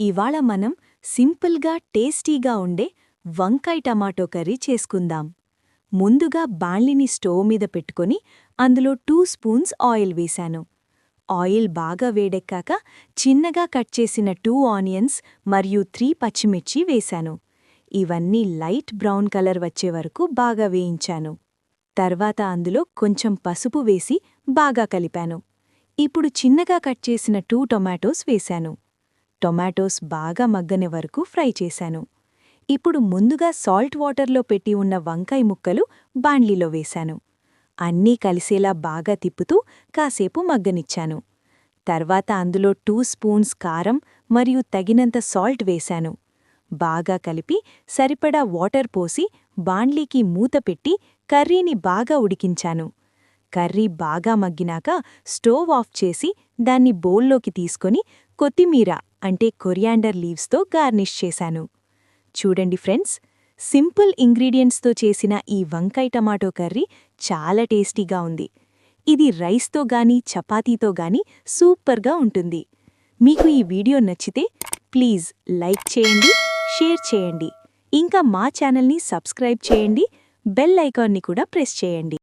ఇవాళ మనం సింపుల్గా టేస్టీగా ఉండే వంకాయ టమాటో కర్రీ చేసుకుందాం. ముందుగా బాణలిని స్టవ్ మీద పెట్టుకొని అందులో టూ స్పూన్స్ ఆయిల్ వేశాను. ఆయిల్ బాగా వేడెక్కాక చిన్నగా కట్ చేసిన టూ ఆనియన్స్ మరియు త్రీ పచ్చిమిర్చి వేశాను. ఇవన్నీ లైట్ బ్రౌన్ కలర్ వచ్చే వరకు బాగా వేయించాను. తర్వాత అందులో కొంచెం పసుపు వేసి బాగా కలిపాను. ఇప్పుడు చిన్నగా కట్ చేసిన టూ టొమాటోస్ వేశాను. టొమాటోస్ బాగా మగ్గనే వరకు ఫ్రై చేశాను. ఇప్పుడు ముందుగా సాల్ట్ వాటర్లో పెట్టి ఉన్న వంకాయ ముక్కలు బాండ్లీలో వేశాను. అన్నీ కలిసేలా బాగా తిప్పుతూ కాసేపు మగ్గనిచ్చాను. తర్వాత అందులో టూ స్పూన్స్ కారం మరియు తగినంత సాల్ట్ వేశాను. బాగా కలిపి సరిపడా వాటర్ పోసి బాండ్లీకి మూత పెట్టి కర్రీని బాగా ఉడికించాను. కర్రీ బాగా మగ్గినాక స్టోవ్ ఆఫ్ చేసి దాన్ని బౌల్లోకి తీసుకొని కొత్తిమీర అంటే కొరియాండర్ లీవ్స్తో గార్నిష్ చేశాను. చూడండి ఫ్రెండ్స్ సింపుల్ ఇంగ్రీడియంట్స్తో చేసిన ఈ వంకాయ టమాటో కర్రీ చాలా టేస్టీగా ఉంది. ఇది రైస్తో గానీ చపాతీతో గానీ సూపర్గా ఉంటుంది. మీకు ఈ వీడియో నచ్చితే ప్లీజ్ లైక్ చేయండి షేర్ చేయండి. ఇంకా మా ఛానల్ని సబ్స్క్రైబ్ చేయండి బెల్ ఐకాన్ని కూడా ప్రెస్ చేయండి.